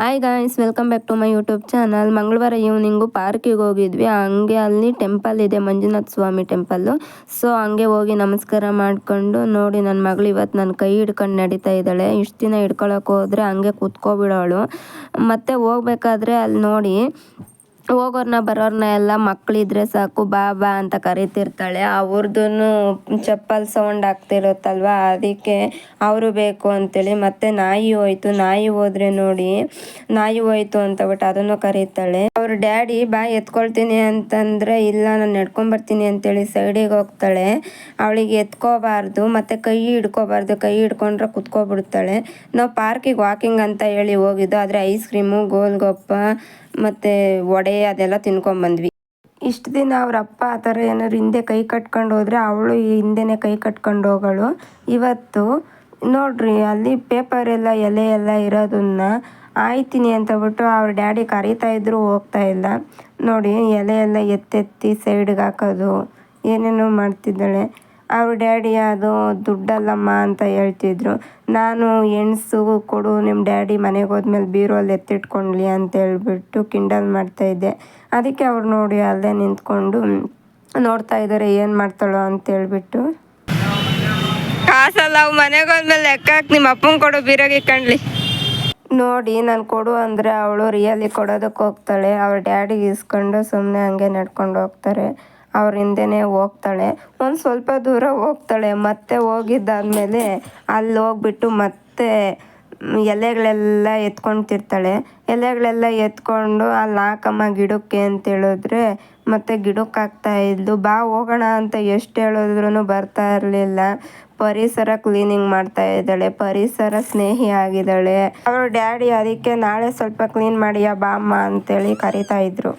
Hi guys welcome back to my YouTube channel ಮಂಗಳವಾರ evening ಪಾರ್ಕಿಗೆ ಹೋಗಿದ್ವಿ. ಹಂಗೆ ಅಲ್ಲಿ ಟೆಂಪಲ್ ಇದೆ, ಮಂಜುನಾಥ ಸ್ವಾಮಿ ಟೆಂಪಲ್ಲು ಸೊ ಹಂಗೆ ಹೋಗಿ ನಮಸ್ಕಾರ ಮಾಡಿಕೊಂಡು ನೋಡಿ ನನ್ನ ಮಗಳು ಇವತ್ತು ನನ್ನ ಕೈ ಹಿಡ್ಕೊಂಡು ನಡೀತಾ ಇದ್ದಾಳೆ. ಇಷ್ಟು ದಿನ ಹಿಡ್ಕೊಳಕ್ಕೆ ಹೋದರೆ ಹಂಗೆ ಕೂತ್ಕೊಬಿಡೋಳು. ಮತ್ತೆ ಹೋಗ್ಬೇಕಾದ್ರೆ ಅಲ್ಲಿ ನೋಡಿ ಹೋಗೋರ್ನ ಬರೋರ್ನ ಎಲ್ಲ ಮಕ್ಕಳಿದ್ರೆ ಸಾಕು, ಬಾ ಬಾ ಅಂತ ಕರಿತಿರ್ತಾಳೆ. ಅವ್ರದ್ದು ಚಪ್ಪಲ್ ಸೌಂಡ್ ಆಗ್ತಿರುತ್ತಲ್ವ? ಅದಕ್ಕೆ ಅವರು ಬೇಕು ಅಂತೇಳಿ ಮತ್ತೆ ನಾಯಿ ಹೋಯ್ತು. ನಾಯಿ ಹೋದ್ರೆ ನೋಡಿ, ನಾಯಿ ಹೋಯ್ತು ಅಂತ ಬಿಟ್ಟು ಅದನ್ನು ಕರೀತಾಳೆ. ಅವ್ರ ಡ್ಯಾಡಿ, ಬಾ, ಎತ್ಕೊಳ್ತೀನಿ ಅಂತಂದ್ರೆ, ಇಲ್ಲ, ನಾನು ನಡ್ಕೊಂಬರ್ತೀನಿ ಅಂತೇಳಿ ಸೈಡಿಗೆ ಹೋಗ್ತಾಳೆ. ಅವಳಿಗೆ ಎತ್ಕೋಬಾರ್ದು, ಮತ್ತೆ ಕೈ ಹಿಡ್ಕೋಬಾರ್ದು. ಕೈ ಹಿಡ್ಕೊಂಡ್ರೆ ಕುತ್ಕೊಬಿಡ್ತಾಳೆ. ನಾವು ಪಾರ್ಕಿಗೆ ವಾಕಿಂಗ್ ಅಂತ ಹೇಳಿ ಹೋಗಿದ್ದು. ಆದರೆ ಐಸ್ ಕ್ರೀಮು ಗೋಲ್ಗೊಪ್ಪ ಮತ್ತು ವಡೆ ಅದೆಲ್ಲ ತಿನ್ಕೊಂಬಂದ್ವಿ ಇಷ್ಟು ದಿನ ಅವ್ರ ಅಪ್ಪ ಆ ಥರ ಏನಾದ್ರು ಹಿಂದೆ ಕೈ ಕಟ್ಕೊಂಡು ಹೋದರೆ ಅವಳು ಹಿಂದೆನೇ ಕೈ ಕಟ್ಕೊಂಡು ಹೋಗಳು. ಇವತ್ತು ನೋಡ್ರಿ ಅಲ್ಲಿ ಪೇಪರ್ ಎಲ್ಲ, ಎಲೆ ಎಲ್ಲ ಇರೋದನ್ನ ಆಯ್ತೀನಿ ಅಂತ ಬಿಟ್ಟು ಅವ್ರ ಡ್ಯಾಡಿ ಕರೀತಾ ಇದ್ರು, ಹೋಗ್ತಾ ಇಲ್ಲ. ನೋಡಿ ಎಲೆ ಎಲ್ಲ ಎತ್ತೆತ್ತಿ ಸೈಡ್ಗೆ ಹಾಕೋದು, ಏನೇನೋ ಮಾಡ್ತಿದ್ದಾಳೆ. ಅವ್ರ ಡ್ಯಾಡಿ ಅದು ದುಡ್ಡಲ್ಲಮ್ಮ ಅಂತ ಹೇಳ್ತಿದ್ರು. ನಾನು ಹೆಣ್ಸು ಕೊಡು ನಿಮ್ಮ ಡ್ಯಾಡಿ ಮನೆಗೆ ಹೋದ್ಮೇಲೆ ಬೀರೋಲ್ಲಿ ಎತ್ತಿಟ್ಕೊಂಡ್ಲಿ ಅಂತ ಹೇಳ್ಬಿಟ್ಟು ಕಿಂಡಲ್ ಮಾಡ್ತಾಯಿದ್ದೆ ಅದಕ್ಕೆ ಅವ್ರು ನೋಡಿ ಅಲ್ಲೇ ನಿಂತ್ಕೊಂಡು ನೋಡ್ತಾ ಇದ್ದಾರೆ ಏನು ಮಾಡ್ತಾಳೋ ಅಂತ ಹೇಳ್ಬಿಟ್ಟು. ಕಾಸಲ್ಲ ಅವು ಮನೆಗೆ ಹೋದ್ಮೇಲೆ ಲೆಕ್ಕ ಹಾಕಿ ನಿಮ್ಮ ಅಪ್ಪನ ಕೊಡು ಬೀರೋಗಿ ಕಂಡ್ಲಿ ನೋಡಿ ನಾನು ಕೊಡು ಅಂದರೆ ಅವಳು ರಿಯಲಿ ಕೊಡೋದಕ್ಕೆ ಹೋಗ್ತಾಳೆ. ಅವ್ರ ಡ್ಯಾಡಿಗೆ ಇಸ್ಕೊಂಡು ಸುಮ್ಮನೆ ಹಂಗೆ ನಡ್ಕೊಂಡು ಹೋಗ್ತಾರೆ. ಅವ್ರ ಹಿಂದೆನೇ ಹೋಗ್ತಾಳೆ. ಒಂದು ಸ್ವಲ್ಪ ದೂರ ಹೋಗ್ತಾಳೆ. ಮತ್ತೆ ಹೋಗಿದ್ದಾದ್ಮೇಲೆ ಅಲ್ಲಿ ಹೋಗ್ಬಿಟ್ಟು ಮತ್ತೆ ಎಲೆಗಳೆಲ್ಲ ಎತ್ಕೊಳ್ತಿರ್ತಾಳೆ ಎಲೆಗಳೆಲ್ಲ ಎತ್ಕೊಂಡು ಅಲ್ಲಿ ಹಾಕಮ್ಮ, ಗಿಡಕ್ಕೆ ಅಂತ ಹೇಳಿದ್ರೆ ಮತ್ತೆ ಗಿಡಕ್ಕೆ ಹಾಕ್ತಾ ಇದ್ದು ಬಾ, ಹೋಗೋಣ ಅಂತ ಎಷ್ಟು ಹೇಳಿದ್ರು ಬರ್ತಾ ಇರಲಿಲ್ಲ. ಪರಿಸರ ಕ್ಲೀನಿಂಗ್ ಮಾಡ್ತಾ ಇದ್ದಾಳೆ. ಪರಿಸರ ಸ್ನೇಹಿ ಆಗಿದ್ದಾಳೆ. ಅವ್ರ ಡ್ಯಾಡಿ, ಅದಕ್ಕೆ ನಾಳೆ ಸ್ವಲ್ಪ ಕ್ಲೀನ್ ಮಾಡಿಯಾ ಬಾ, ಅಮ್ಮ ಅಂತೇಳಿ ಕರಿತಾ ಇದ್ರು.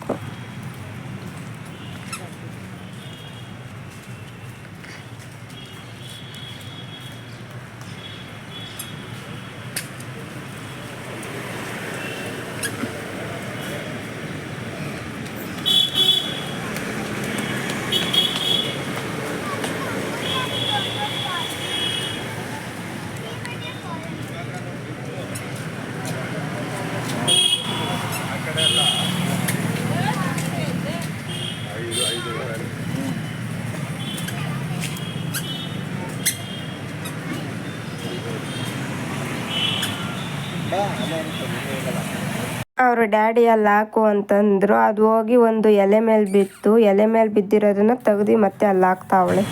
ಅವರು ಡ್ಯಾಡಿ, ಅಲ್ಲಿ ಹಾಕು ಅಂತಂದ್ರು. ಅದು ಹೋಗಿ ಒಂದು ಎಲೆ ಮೇಲೆ ಬಿತ್ತು. ಎಲೆ ಮೇಲೆ ಬಿದ್ದಿರೋದನ್ನ ತೆಗ್ದು ಮತ್ತೆ ಅಲ್ಲಿ ಹಾಕ್ತಾವಳೆ.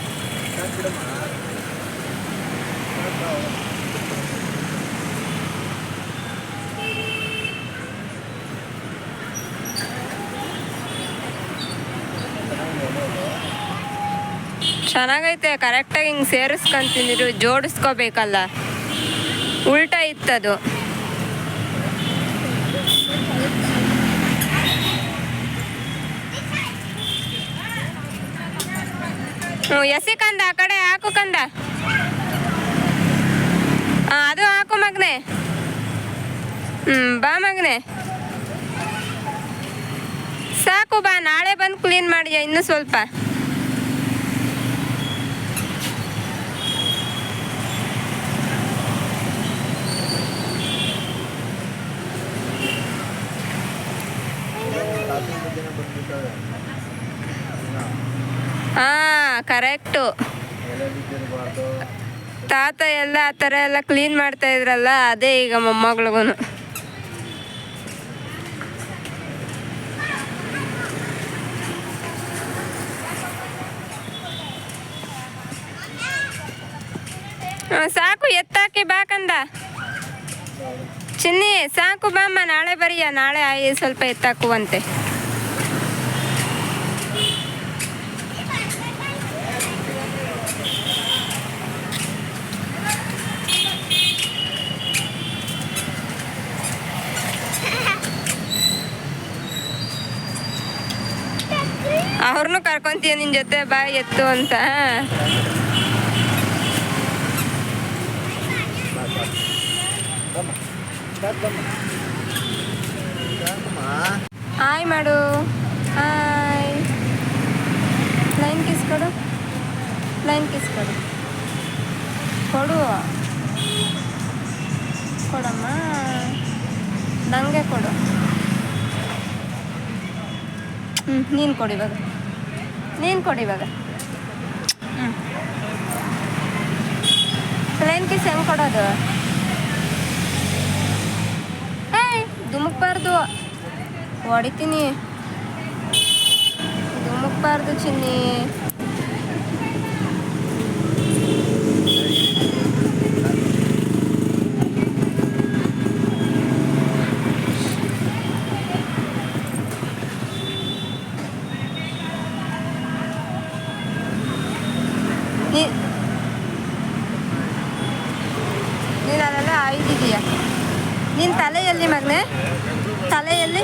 ಚೆನ್ನಾಗೈತೆ. ಕರೆಕ್ಟಾಗಿ ಹಿಂಗೆ ಸೇರಿಸ್ಕೊಂತಿದ್ರು ಜೋಡಿಸ್ಕೋಬೇಕಲ್ಲ. ಉಲ್ಟಾ ಇತ್ತದು. ಎಸಿ ಕಂದ, ಆ ಕಡೆ ಹಾಕು ಕಂದ. ಅದು ಹಾಕು ಮಗನೆ. ಹ್ಞೂ ಬಾ ಮಗನೆ. ಸಾಕು ಬಾ, ನಾಳೆ ಬಂದು ಕ್ಲೀನ್ ಮಾಡಿಯ, ಇನ್ನೂ ಸ್ವಲ್ಪ. ಕರೆಕ್ಟು. ತಾತ ಎಲ್ಲ ಆ ಥರ ಎಲ್ಲ ಕ್ಲೀನ್ ಮಾಡ್ತಾ ಇದ್ರಲ್ಲ, ಅದೇ ಈಗ ಮೊಮ್ಮಗಳಿಗೂ ಸಾಕು, ಎತ್ತಾಕಿ ಬಾಕಂದ ಚಿನ್ನಿ, ಸಾಕು ಬಾಮ್ಮ, ನಾಳೆ ಬರೀಯ, ನಾಳೆ ಸ್ವಲ್ಪ ಎತ್ತಾಕುವಂತೆ. ಅವ್ರನ್ನೂ ಕರ್ಕೊಂತೀಯ ನಿನ್ನ ಜೊತೆ, ಬಾ ಎತ್ತು ಅಂತ. ಹಾಯ್ ಮಾಡು. ಹಾಯ್ ಲೈನ್ ಕಿಸ್ ಕೊಡು. ಲೈನ್ ಕಿಸ್ ಕೊಡು. ಕೊಡು. ಕೊಡಮ್ಮ. ನನಗೆ ಕೊಡು. ಹ್ಞೂ ನೀನು ಕೊಡಿ ಇವಾಗ. ನೀನು ಕೊಡಿ ಇವಾಗ. ಹ್ಞೂ ಪ್ಲೇನ್ ಕಿಸ್ ಹೆಂಗೆ ಕೊಡೋದು. ಏಯ್ ಧುಮುಕ್ಬಾರ್ದು. ಹೊಡಿತೀನಿ. ಧುಮುಕ್ಬಾರ್ದು ಚಿನ್ನಿ. ನಿನ್ನ ತಲೆಯಲ್ಲಿ ಮಗನೆ? ತಲೆಯಲ್ಲಿ?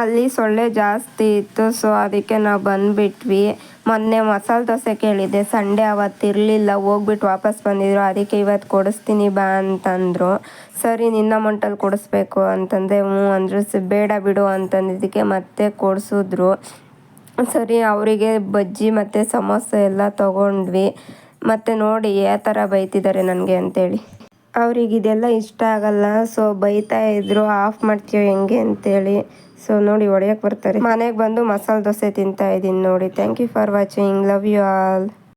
ಅಲ್ಲಿ ಸೊಳ್ಳೆ ಜಾಸ್ತಿ ಇತ್ತು ಸೊ ಅದಕ್ಕೆ ನಾವು ಬಂದ್ಬಿಟ್ವಿ. ಮೊನ್ನೆ ಮಸಾಲೆ ದೋಸೆ ಕೇಳಿದ್ದೆ, ಸಂಡೇ ಅವತ್ತು ಇರಲಿಲ್ಲ ಹೋಗ್ಬಿಟ್ಟು ವಾಪಸ್ ಬಂದಿದ್ರು, ಅದಕ್ಕೆ ಇವತ್ತು ಕೊಡಿಸ್ತೀನಿ ಬಾ ಅಂತಂದರು. ಸರಿ, ನಿನ್ನ ಅಮೌಂಟಲ್ಲಿ ಕೊಡಿಸ್ಬೇಕು ಅಂತಂದೆ, ಹ್ಞೂ ಅಂದರು ಬೇಡ ಬಿಡು ಅಂತಂದಿದ್ದಕ್ಕೆ ಮತ್ತೆ ಕೊಡಿಸಿದ್ರು. ಸರಿ ಅವರಿಗೆ ಬಜ್ಜಿ ಮತ್ತು ಸಮೋಸ ಎಲ್ಲ ತೊಗೊಂಡ್ವಿ. ಮತ್ತು ನೋಡಿ ಯಾವ ಥರ ಬೈತಿದ್ದಾರೆ ನನಗೆ ಅಂತೇಳಿ. ಅವ್ರಿಗೆ ಇದೆಲ್ಲ ಇಷ್ಟ ಆಗಲ್ಲ. ಸೊ ಬೈತಾ ಇದ್ರು ಆಫ್ ಮಾಡ್ತೀಯೋ ಹೆಂಗೆ ಅಂತೇಳಿ. ಸೊ ನೋಡಿ ಒಡೆಯಕ್ಕೆ ಬರ್ತಾರೆ. ಮನೆಗೆ ಬಂದು ಮಸಾಲೆ ದೋಸೆ ತಿಂತಾ ಇದ್ದೀನಿ ನೋಡಿ. Thank you for watching love you all